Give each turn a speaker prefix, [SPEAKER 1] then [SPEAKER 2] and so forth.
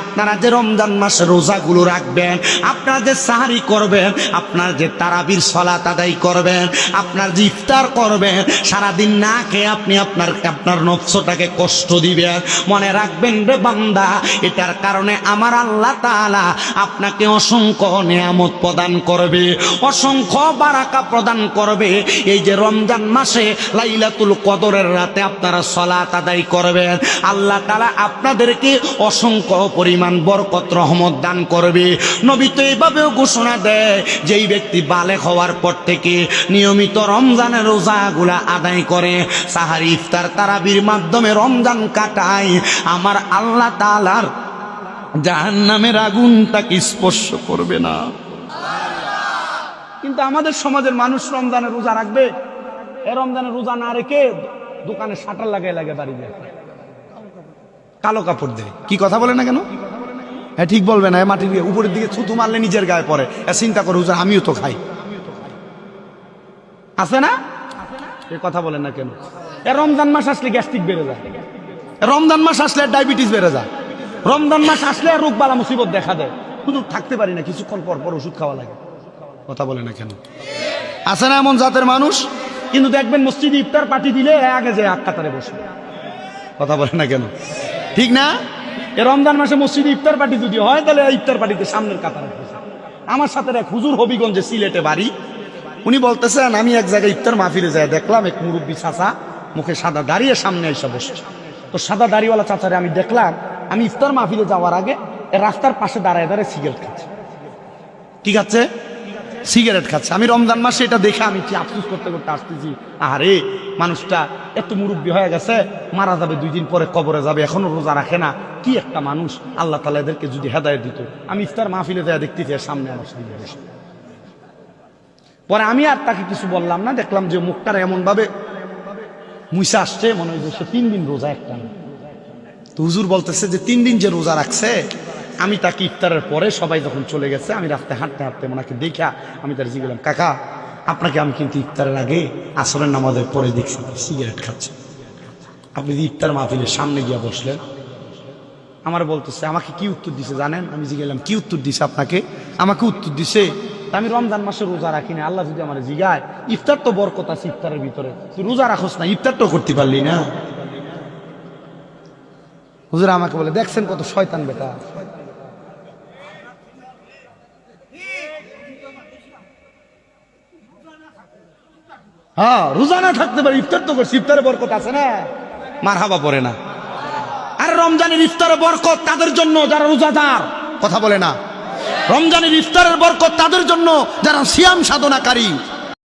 [SPEAKER 1] আপনারা যে রমজান মাসে রোজাগুলো রাখবেন, আপনারা যে সাহারি করবেন, আপনার যে তারাবির সলাত আদায় করবেন, আপনার যে ইফতার করবেন, সারাদিন না খেয়ে আপনি আপনার আপনার নফসটাকে কষ্ট দিবেন। মনে রাখবেন রে বান্দা, এটার কারণে আমার আল্লাহ তাআলা আপনাকে অসংখ্য নিয়ামত প্রদান করবে, অসংখ্য বারাকা প্রদান করবে। এই যে রমজান মাসে লাইলাতুল কদরের রাতে আপনারা সলাত আদায় করবেন, আল্লাহ তালা আপনাদেরকে অসংখ্য পরিমাণ বরকত, রহমত দান করবে। নবী তো এইভাবেও ঘোষণা দেয় যেই ব্যক্তি বালে হওয়ার পর থেকে নিয়মিত রমজানের রোজাগুলা আদায় করে। সাহারি ইফতার তারাবির মাধ্যমে রমজান কাটায়। আমার আল্লাহ তাআলার জাহান নামের আগুন তাকে স্পর্শ করবে না? কিন্তু আমাদের সমাজের মানুষ রমজানের রোজা রাখবে। এ রমজানের রোজা না রেখে দোকানে শাটার লাগাই লাগে বাড়ি যায়। কালো কাপড় দেয়। কি কথা বলে না কেন? হ্যাঁ ঠিক বলবে না। মাটির দিকে উপরের দিকে থুতু মারলে নিজের গায়ে এ চিন্তা করে আমিও তো খাই। আছে না? এ কথা বলেন না কেন? এ রমজান মাস আসলে গ্যাস্ট্রিক বেড়ে যায়। রমজান মাস আসলে ডায়াবেটিস বেড়ে যায়। রমজান মাস আসলে রোগ বালা মুসিবত দেখা দেয়। শুধু থাকতে পারি না, কিছুক্ষণ পর পর ওষুধ খাওয়া লাগে। কথা বলে না কেন? আছে না এমন জাতের মানুষ? কিন্তু দেখবেন মসজিদে ইফতার পার্টি দিলে আগে যে এক কাতারে বসবে। কথা বলে না কেন? ঠিক না? এ রমজান মাসে মসজিদে ইফতার পার্টি যদি হয়, তাহলে ইফতার পার্টিতে সামনের কাতারে বসে আমার সাথে এক হুজুর হবিগঞ্জে সিলেটে বাড়ি। উনি বলতেছেন, আমি এক জায়গায় ইফতার মাহফিলে যায় দেখলাম, এক মুরব্বী চাচা মুখে সাদা দাঁড়িয়ে সামনে এসে বসছে। তো সাদা দাড়িওয়ালা চাচারে আমি দেখলাম, আমি ইফতার মাহফিলে যাওয়ার আগে রাস্তার পাশে দাঁড়ায় দাঁড়ায় সিগারেট খাচ্ছে। ঠিক আছে? সিগারেট খাচ্ছে। আমি রমজান মাসে এটা দেখে আমি কি আফসোস করতে করতে আসতেছি। আরে মানুষটা এত মুরব্বী হয়ে গেছে, মারা যাবে দুই দিন পরে, কবরে যাবে, এখনও রোজা রাখে না। কি একটা মানুষ আল্লাহ তালা এদেরকে যদি হেদায়ত দিত। আমি ইফতার মাহফিলে যায় দেখতেছি সামনে আমার বসে। পরে আমি আর তাকে কিছু বললাম না, দেখলাম যে মুখটার এমন ভাবে মুইসা আসছে, মনে হয় যে সে তিন দিন রোজা একটা না। তো হুজুর বলতেছে যে তিন দিন যে রোজা রাখছে আমি তাকে ইফতারের পরে সবাই যখন চলে গেছে, আমি রাস্তায় হাঁটতে হাঁটতে ওনাকে দেখা, আমি তার জিগেলাম, কাকা, আপনাকে আমি কিন্তু ইফতারের আগে আসরের নামাজের পরে দেখছি সিগারেট খাচ্ছে আপনি যে ইফতার মাহফিলের সামনে গিয়া বসলেন। আমার বলতেছে, আমাকে কি উত্তর দিছে জানেন? আমি জিগেলাম কি উত্তর দিছে আপনাকে? আমাকে উত্তর দিছে, আমি রমজান মাসে রোজা রাখি না, আল্লাহ যদি আমার জিগায়, ইফতার তো বরকত আছে ইফতারের ভিতরে। তুই রোজা রাখোস না, ইফতার তো করতে পারলি না। হুজুর আমাকে বলে, দেখছেন কত শয়তান বেটা? হ্যাঁ রোজা না থাকতে পারে ইফতার তো করছি ইফতারের বরকত আছে না? মার হাবা পড়ে না। আর রমজানের ইফতারের বরকত তাদের জন্য যারা রোজাদার, কথা বলে না। রমজানের ইফতারের বরকত তাদের জন্য যারা সিয়াম সাধনাকারী